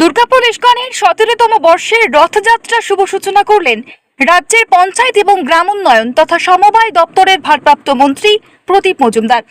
দুর্গাপুর ইস্কনের সতেরোতম বর্ষের রথযাত্রা শুভ সূচনা করলেন রাজ্যের পঞ্চায়েত এবং গ্রাম উন্নয়ন তথা সমবায় দপ্তরের ভারপ্রাপ্ত মন্ত্রী প্রদীপ মজুমদার।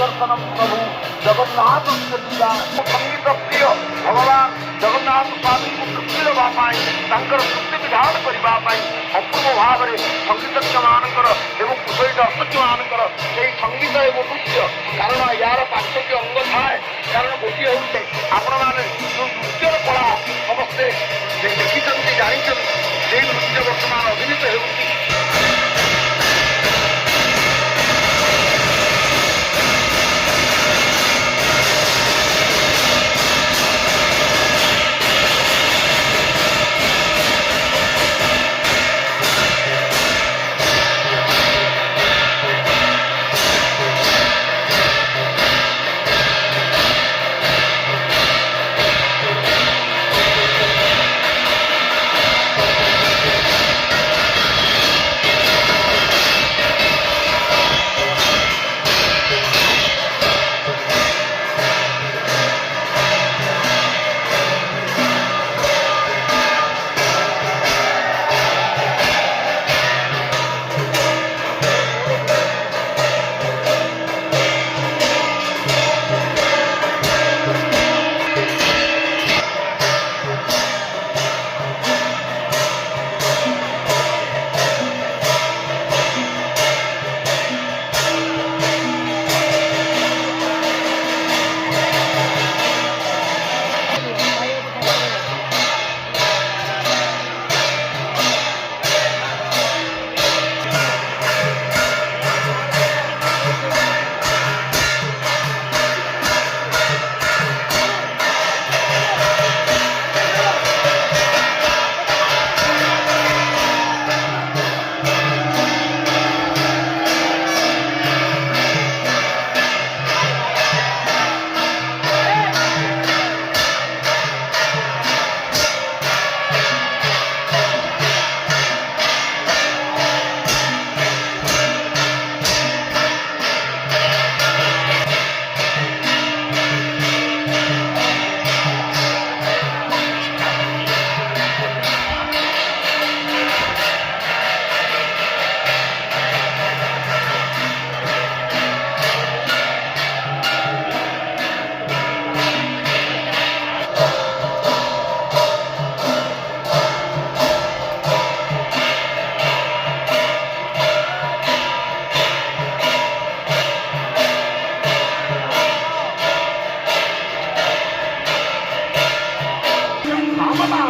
ଭାଇପତ୍ର ସୁଦର୍ଶନ ପ୍ରଭୁ ଜଗନ୍ନାଥ ସଙ୍ଗୀତ ପ୍ରିୟ ଭଗବାନ ଜଗନ୍ନାଥ ସ୍ୱାମୀଙ୍କୁ ତୃପ୍ତି ଦେବା ପାଇଁ ତାଙ୍କର ତୃପ୍ତି ବିଧାନ କରିବା ପାଇଁ ଅପୂର୍ବ ଭାବରେ ସଙ୍ଗୀତଜ୍ଞମାନଙ୍କର ଏବଂ କୁଶଳୀ ଦର୍ଶକମାନଙ୍କର ସେଇ ସଙ୍ଗୀତ ଏବଂ ନୃତ୍ୟ କାରଣ ୟାର ପାଞ୍ଚଟି ଅଙ୍ଗ ଥାଏ କାରଣ ଗୋଟିଏ ହେଉଛି ଆପଣମାନେ ଯେଉଁ ନୃତ୍ୟର କଳା ସମସ୍ତେ ଦେଖିଛନ୍ତି ଜାଣିଛନ୍ତି ସେଇ ନୃତ୍ୟ ବର୍ତ୍ତମାନ ଅଭିନୀତ ହେଉଛି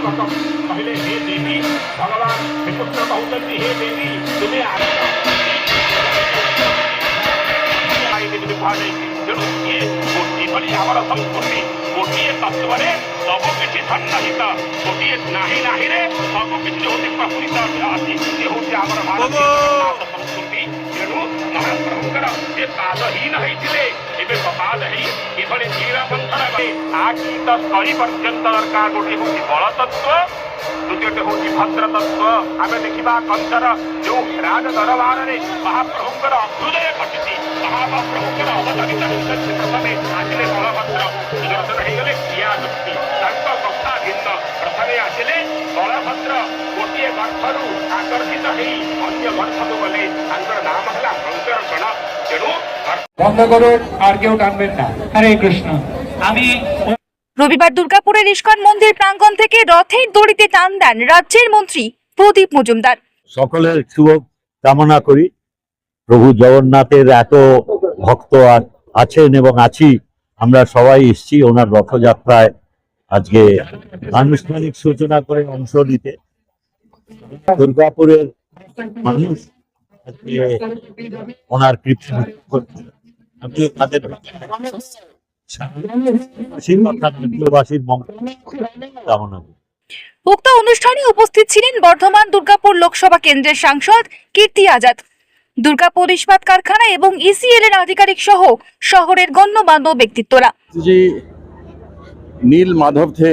पहले हे देवी भगवान हे पुत्र बहुदंडी हे देवी तुम्हें ତେଣୁ ଇଏ ଗୋଟିଏ ବୋଲି ଆମର ସଂସ୍କୃତି ଗୋଟିଏ ତତ୍ଵରେ ସବୁ କିଛି ସନ୍ନିହିତ ଗୋଟିଏ ନାହିଁ ନାହିଁରେ ସବୁ କିଛି ହେଉଛି ପ୍ରକୃତ ଅଛି ସେ ହେଉଛି ଆମର ଭାରତୀୟ ଜଗନ୍ନାଥ ସଂସ୍କୃତି ତେଣୁ ମହାପ୍ରଭୁଙ୍କର ସେ ପାଦହୀନ ହେଇଥିଲେ ଏବେ ସମାଜ ହେଇ କିଭଳି ଜୀରା ପନ୍ଥର ଆଗୀତ ସ୍ଥଳୀ ପର୍ଯ୍ୟନ୍ତ ଦରକାର ଗୋଟିଏ ହେଉଛି ବଳତତ୍ଵ ଦ୍ୱିତୀୟଟି ହେଉଛି ଭଦ୍ର ତତ୍ତ୍ୱ ଆମେ ଦେଖିବା କଂସର ଯେଉଁ ରାଜ ଦରବାରରେ ମହାପ୍ରଭୁଙ୍କର ଅଭ୍ୟୁଦୟ ଘଟିଛି ମହାପ୍ରଭୁଙ୍କର ଅବତରିତ ଉଦ୍ଦେଶ୍ୟ ପ୍ରଥମେ ଆସିଲେ ବଳଭଦ୍ର ଦର୍ଶନ ହେଇଗଲେ କ୍ରିୟା ଶକ୍ତି ତାଙ୍କ କଥା ଭିନ୍ନ ପ୍ରଥମେ ଆସିଲେ ବଳଭଦ୍ର ଗୋଟିଏ ଗର୍ଭରୁ ଆକର୍ଷିତ ହେଇ ଅନ୍ୟ ଗର୍ଭକୁ ଗଲେ ତାଙ୍କର ନାମ ହେଲା ଶଙ୍କର ଗଣ ତେଣୁ বন্ধ করুন আর কেউ টানবেন না। হরে কৃষ্ণ। আমি রবিবার দুর্গাপুরের ইস্কন মন্দির প্রাঙ্গণ থেকে রথের দড়িতে টান দেন রাজ্যের মন্ত্রী প্রদীপ মজুমদার। সকলের শুভ কামনা করি। প্রভু জগন্নাথের এত ভক্ত আছেন এবং আছি আমরা সবাই এসছি ওনার রথযাত্রায়। আজকে আনুষ্ঠানিক সূচনা করে অংশ নিতে। দুর্গাপুরের মানুষ ওনার কৃপা করছে। আমি তাদের রাজ্যবাসীর মঙ্গল কামনা করি উক্ত অনুষ্ঠানে উপস্থিত ছিলেন বর্ধমান দুর্গাপুর লোকসভা কেন্দ্রের সাংসদ কীর্তি আজাদ দুর্গাপুর ইস্পাত কারখানা এবং ইসিএল এর আধিকারিক সহ শহরের গণ্যমান্য ব্যক্তিত্বরা जी नील माधव थे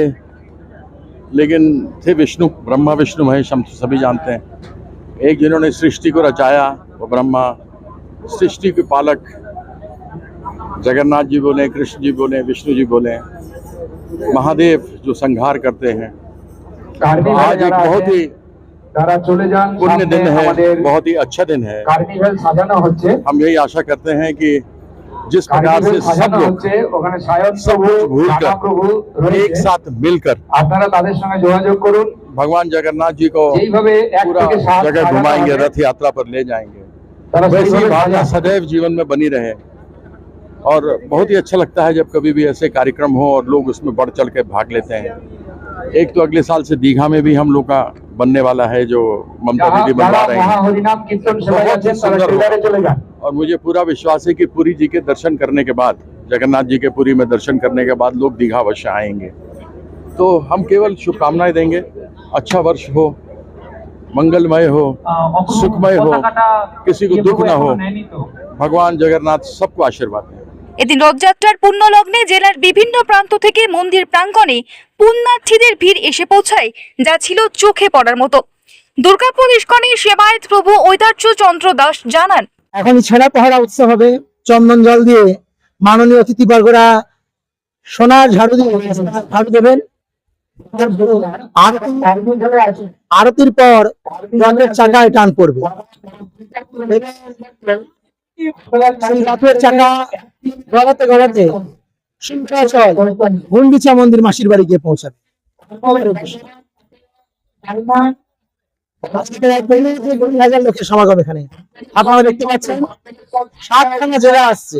लेकिन थे विष्णु ब्रह्मा विष्णु महेश हम तो सभी जानते हैं एक जिन्होंने सृष्टि को रचाया वो ब्रह्मा सृष्टि के पालक जगन्नाथ जी बोले कृष्ण जी बोले विष्णु जी बोले महादेव जो संहार करते हैं কার্নিভ্যাল आज एक যারা बहुत আছেন, ही তারা চলে যান पुण्य সামনে दिन है আমাদের बहुत ही अच्छा दिन है কার্নিভ্যাল সাজানো হচ্ছে हम यही आशा करते हैं कि जिस प्रकार কার্নিভ্যাল से सब সাজানো लोग হচ্ছে ওখানে সায়ন सब প্রভু कुछ भूलकर রাধা প্রভু एक রয়েছে साथ मिलकर আপনারা তাদের সঙ্গে যোগাযোগ করুন भगवान जगन्नाथ जी को पूरा जगह घुमाएँगे रथ यात्रा पर ले जाएँगे। वैसी भावना सदैव जीवन में बनी रहे। और बहुत ही अच्छा लगता है जब कभी भी ऐसे कार्यक्रम हो और लोग उसमें बढ़ चढ़ के भाग लेते हैं। एक तो अगले साल से दीघा में भी हम लोग का बनने वाला है जो ममता दीदी बनवा रहे हैं। और मुझे पूरा विश्वास है कि पुरी जी के दर्शन करने के बाद जगन्नाथ जी के पुरी में दर्शन करने के बाद लोग दीघा अवश्य आएँगे। तो हम केवल शुभकामनाएं देंगे अच्छा वर्ष हो मंगलमय हो सुखमय हो किसी को दुख ना हो भगवान जगन्नाथ सबको आशीर्वाद दें এদিন রথযাত্রার পুণ্য লগ্নে জেলার বিভিন্ন প্রান্ত থেকে মন্দির প্রাঙ্গণে পুণ্যার্থীদের ভিড় এসে পৌঁছায় যা ছিল চোখে পড়ার মতো দুর্গাপুর ইস্কনের সেবায়ত প্রভু ঐদার্য চন্দ্র দাস জানান এখন ছেঁড়া পাহারা উৎসব হবে চন্দন জল দিয়ে মাননীয় অতিথিবর্গরা সোনার ঝাড়ু দিয়ে ঝাড়ু দেবেন আরতি- আরতির পর টান পড়বে। মন্দির মাসির বাড়ি গিয়ে পৌঁছাবে। হাজার লোকের সমাগম এখানে। আপনারা দেখতে পাচ্ছেন, সাতখানা জেলা আসছে।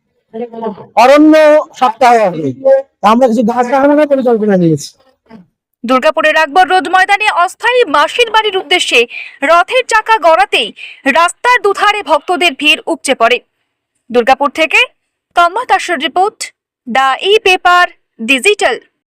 অরণ্য সপ্তাহে আমরা কিছু গাছ লাগানোর পরিকল্পনা নিয়েছি। দুর্গাপুরের আকবর রোদ ময়দানে অস্থায়ী মাসির বাড়ির উদ্দেশ্যে রথের চাকা গড়াতেই রাস্তার দুধারে ভক্তদের ভিড় উপচে পড়ে। দুর্গাপুর থেকে তন্ময় দাসের report, the e paper, digital.